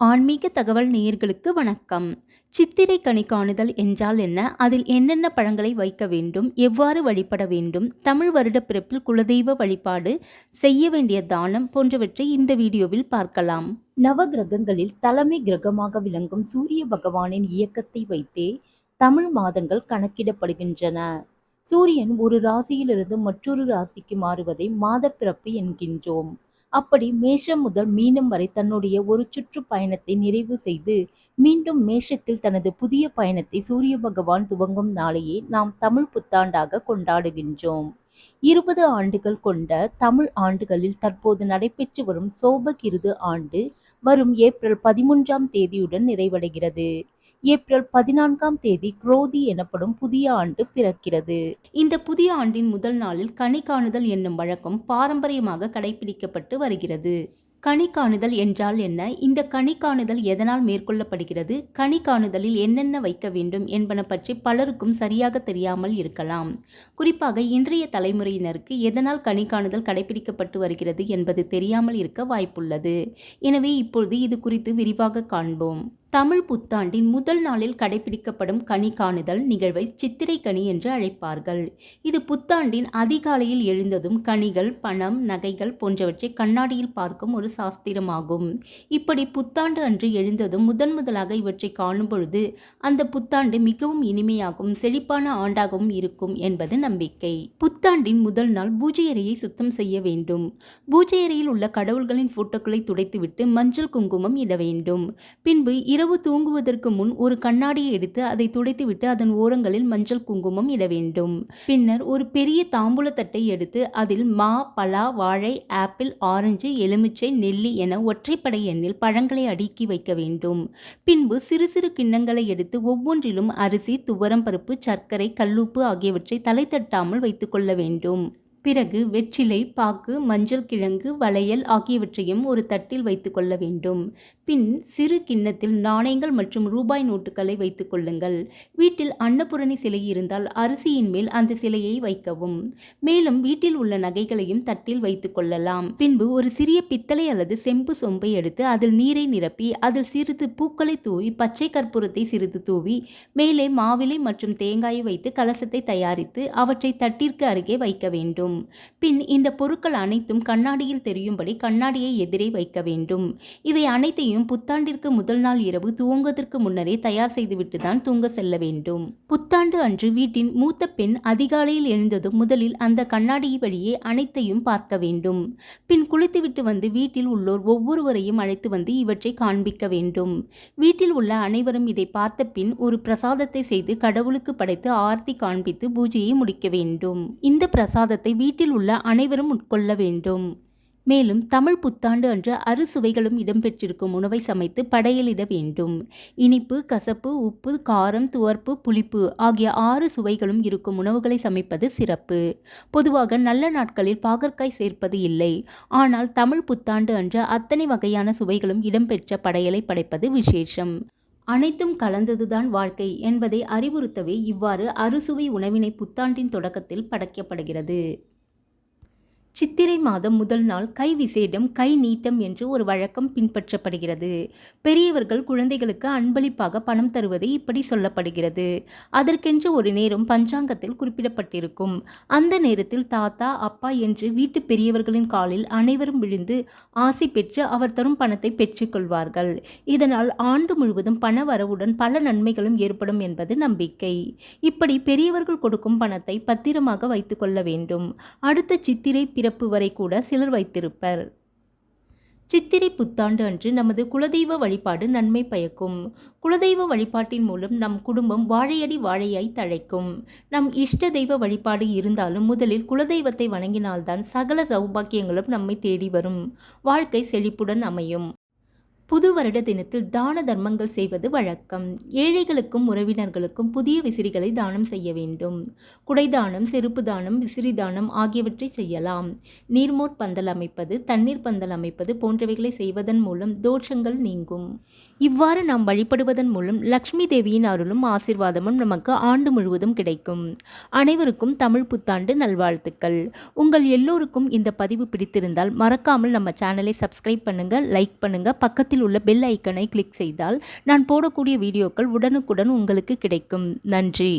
ஆன்மீக தகவல் நேயர்களுக்கு வணக்கம். சித்திரை கனி காணுதல் என்றால் என்ன? அதில் என்னென்ன பழங்களை வைக்க வேண்டும்? எவ்வாறு வழிபட வேண்டும்? தமிழ் வருட பிறப்பில் குலதெய்வ வழிபாடு செய்ய வேண்டிய தானம் போன்றவற்றை இந்த வீடியோவில் பார்க்கலாம். நவ கிரகங்களில் தலைமை கிரகமாக விளங்கும் சூரிய பகவானின் இயக்கத்தை வைத்தே தமிழ் மாதங்கள் கணக்கிடப்படுகின்றன. சூரியன் ஒரு ராசியிலிருந்து மற்றொரு ராசிக்கு மாறுவதை மாதப்பிறப்பு என்கின்றோம். அப்படி மேஷம் முதல் மீனம் வரை தன்னுடைய ஒரு சுற்றுப்பயணத்தை நிறைவு செய்து மீண்டும் மேஷத்தில் தனது புதிய பயணத்தை சூரிய பகவான் துவங்கும் நாளையே நாம் தமிழ் புத்தாண்டாக கொண்டாடுகின்றோம். இருபது ஆண்டுகள் கொண்ட தமிழ் ஆண்டுகளில் தற்போது நடைபெற்று வரும் சோபகிருது ஆண்டு வரும் ஏப்ரல் பதிமூன்றாம் தேதியுடன் நிறைவடைகிறது. ஏப்ரல் பதினான்காம் தேதி குரோதி எனப்படும் புதிய ஆண்டு பிறக்கிறது. இந்த புதிய ஆண்டின் முதல் நாளில் கனி காணுதல் என்னும் வழக்கம் பாரம்பரியமாக கடைபிடிக்கப்பட்டு வருகிறது. கனி காணுதல் என்றால் என்ன? இந்த கனி காணுதல் எதனால் மேற்கொள்ளப்படுகிறது? கனி காணுதலில் என்னென்ன வைக்க வேண்டும் என்பன பற்றி பலருக்கும் சரியாக தெரியாமல் இருக்கலாம். குறிப்பாக இன்றைய தலைமுறையினருக்கு எதனால் கனி காணுதல் கடைபிடிக்கப்பட்டு வருகிறது என்பது தெரியாமல் இருக்க வாய்ப்புள்ளது. எனவே இப்பொழுது இது குறித்து விரிவாக காண்போம். தமிழ் புத்தாண்டின் முதல் நாளில் கடைபிடிக்கப்படும் கனி காணுதல் நிகழ்வை சித்திரை கனி என்று அழைப்பார்கள். இது புத்தாண்டின் அதிகாலையில் எழுந்ததும் கனிகள் பணம் நகைகள் போன்றவற்றை கண்ணாடியில் பார்க்கும் ஒரு சாஸ்திரமாகும். இப்படி புத்தாண்டு அன்று எழுந்ததும் முதன் முதலாக இவற்றை காணும் பொழுது அந்த புத்தாண்டு மிகவும் இனிமையாகவும் செழிப்பான ஆண்டாகவும் இருக்கும் என்பது நம்பிக்கை. புத்தாண்டின் முதல் நாள் பூஜை அறையை சுத்தம் செய்ய வேண்டும். பூஜை அறையில் உள்ள கடவுள்களின் போட்டோக்களை துடைத்துவிட்டு மஞ்சள் குங்குமம் இட வேண்டும். பின்பு இரவு தூங்குவதற்கு முன் ஒரு கண்ணாடியை எடுத்து அதை துடைத்துவிட்டு அதன் ஓரங்களில் மஞ்சள் குங்குமம் இட வேண்டும். பின்னர் ஒரு பெரிய தாம்பூல தட்டை எடுத்து அதில் மா பலா வாழை ஆப்பிள் ஆரஞ்சு எலுமிச்சை நெல்லி என ஒற்றைப்படை எண்ணில் பழங்களை அடுக்கி வைக்க வேண்டும். பின்பு சிறு சிறு கிண்ணங்களை எடுத்து ஒவ்வொன்றிலும் அரிசி துவரம் பருப்பு சர்க்கரை கல்லுப்பு ஆகியவற்றை தலை தட்டாமல் வைத்துக்கொள்ள வேண்டும். பிறகு வெற்றிலை பாக்கு மஞ்சள் கிழங்கு வளையல் ஆகியவற்றையும் ஒரு தட்டில் வைத்து கொள்ள வேண்டும். பின் சிறு கிண்ணத்தில் நாணயங்கள் மற்றும் ரூபாய் நோட்டுகளை வைத்துக் கொள்ளுங்கள். வீட்டில் அன்னபூரணி சிலை இருந்தால் அரிசியின் மேல் அந்த சிலையை வைக்கவும். மேலும் வீட்டில் உள்ள நகைகளையும் தட்டில் வைத்துக் கொள்ளலாம். பின்பு ஒரு சிறிய பித்தளை அல்லது செம்பு சொம்பை எடுத்து அதில் நீரை நிரப்பி அதில் சிறிது பூக்களை தூவி பச்சை கற்பூரத்தை சிறிது தூவி மேலே மாவிலை மற்றும் தேங்காயை வைத்து கலசத்தை தயாரித்து அவற்றை தட்டிற்கு அருகே வைக்க வேண்டும். வேண்டும். பின் இந்த பொருட்கள் அனைத்தும் கண்ணாடியில் தெரியும்படி கண்ணாடியை எதிரே வைக்க வேண்டும். இவை அனைத்தையும் புத்தாண்டிற்கு முதல் நாள் இரவு துவங்குவதற்கு முன்னரே தயார் செய்துவிட்டு தான் தூங்க செல்ல வேண்டும். புத்தாண்டு அன்று வீட்டின் மூத்த பெண் அதிகாலையில் எழுந்ததும் முதலில் அந்த கண்ணாடி வழியே அனைத்தையும் பார்க்க வேண்டும். பின் குளித்துவிட்டு வந்து வீட்டில் உள்ளோர் ஒவ்வொருவரையும் அழைத்து வந்து இவற்றை காண்பிக்க வேண்டும். வீட்டில் உள்ள அனைவரும் இதை பார்த்த பின் ஒரு பிரசாதத்தை செய்து கடவுளுக்கு படைத்து ஆர்த்தி காண்பித்து பூஜையை முடிக்க வேண்டும். இந்த பிரசாதத்தை வீட்டில் உள்ள அனைவரும் உட்கொள்ள வேண்டும். மேலும் தமிழ் புத்தாண்டு அன்று அறுசுவைகளும் இடம்பெற்றிருக்கும் உணவை சமைத்து படையலிட வேண்டும். இனிப்பு கசப்பு உப்பு காரம் துவர்ப்பு புளிப்பு ஆகிய ஆறு சுவைகளும் இருக்கும் உணவுகளை சமைப்பது சிறப்பு. பொதுவாக நல்ல நாட்களில் பாகற்காய் சேர்ப்பது இல்லை. ஆனால் தமிழ் புத்தாண்டு அன்று அத்தனை வகையான சுவைகளும் இடம்பெற்ற படையலை படைப்பது விசேஷம். அனைத்தும் கலந்ததுதான் வாழ்க்கை என்பதை அறிவுறுத்தவே இவ்வாறு அறுசுவை உணவினை புத்தாண்டின் தொடக்கத்தில் படைக்கப்படுகிறது. சித்திரை மாதம் முதல் நாள் கை விசேடம் கை நீட்டம் என்று ஒரு வழக்கம் பின்பற்றப்படுகிறது. பெரியவர்கள் குழந்தைகளுக்கு அன்பளிப்பாக பணம் தருவது இப்படி சொல்லப்படுகிறது. அதற்கென்று ஒரு நேரம் பஞ்சாங்கத்தில் குறிப்பிடப்பட்டிருக்கும். அந்த நேரத்தில் தாத்தா அப்பா என்று வீட்டு பெரியவர்களின் காலில் அனைவரும் விழுந்து ஆசை பெற்று அவர் தரும் பணத்தை பெற்றுக்கொள்வார்கள் இதனால் ஆண்டு முழுவதும் பண வரவுடன் பல நன்மைகளும் ஏற்படும் என்பது நம்பிக்கை. இப்படி பெரியவர்கள் கொடுக்கும் பணத்தை பத்திரமாக வைத்துக்கொள்ள வேண்டும். அடுத்த சித்திரை பிறப்பு வரை கூட சிலர் வைத்திருப்பர். சித்திரை புத்தாண்டு அன்று நமது குலதெய்வ வழிபாடு நன்மை பயக்கும். குலதெய்வ வழிபாட்டின் மூலம் நம் குடும்பம் வாழையடி வாழையாய் தழைக்கும். நம் இஷ்ட தெய்வ வழிபாடு இருந்தாலும் முதலில் குலதெய்வத்தை வணங்கினால்தான் சகல சௌபாக்கியங்களும் நம்மை தேடி வரும். வாழ்க்கை செழிப்புடன் அமையும். புது வருட தினத்தில் தான தர்மங்கள் செய்வது வழக்கம். ஏழைகளுக்கும் உறவினர்களுக்கும் புதிய விசிறிகளை தானம் செய்ய வேண்டும். குடைதானம் செருப்பு தானம் விசிறி தானம் ஆகியவற்றை செய்யலாம். நீர்மோர் பந்தல் அமைப்பது தண்ணீர் பந்தல் அமைப்பது போன்றவைகளை செய்வதன் மூலம் தோஷங்கள் நீங்கும். இவ்வாறு நாம் வழிபடுவதன் மூலம் லக்ஷ்மி தேவியின் அருளும் ஆசிர்வாதமும் நமக்கு ஆண்டு முழுவதும் கிடைக்கும். அனைவருக்கும் தமிழ் புத்தாண்டு நல்வாழ்த்துக்கள். உங்கள் எல்லோருக்கும் இந்த பதிவு பிடித்திருந்தால் மறக்காமல் நம்ம சேனலை சப்ஸ்கிரைப் பண்ணுங்கள் லைக் பண்ணுங்கள் பக்கத்தில் பக்கத்தில் உள்ள பெல் ஐக்கனை கிளிக் செய்தால் நான் போடக்கூடிய வீடியோக்கள் உடனுக்குடன் உங்களுக்கு கிடைக்கும். நன்றி.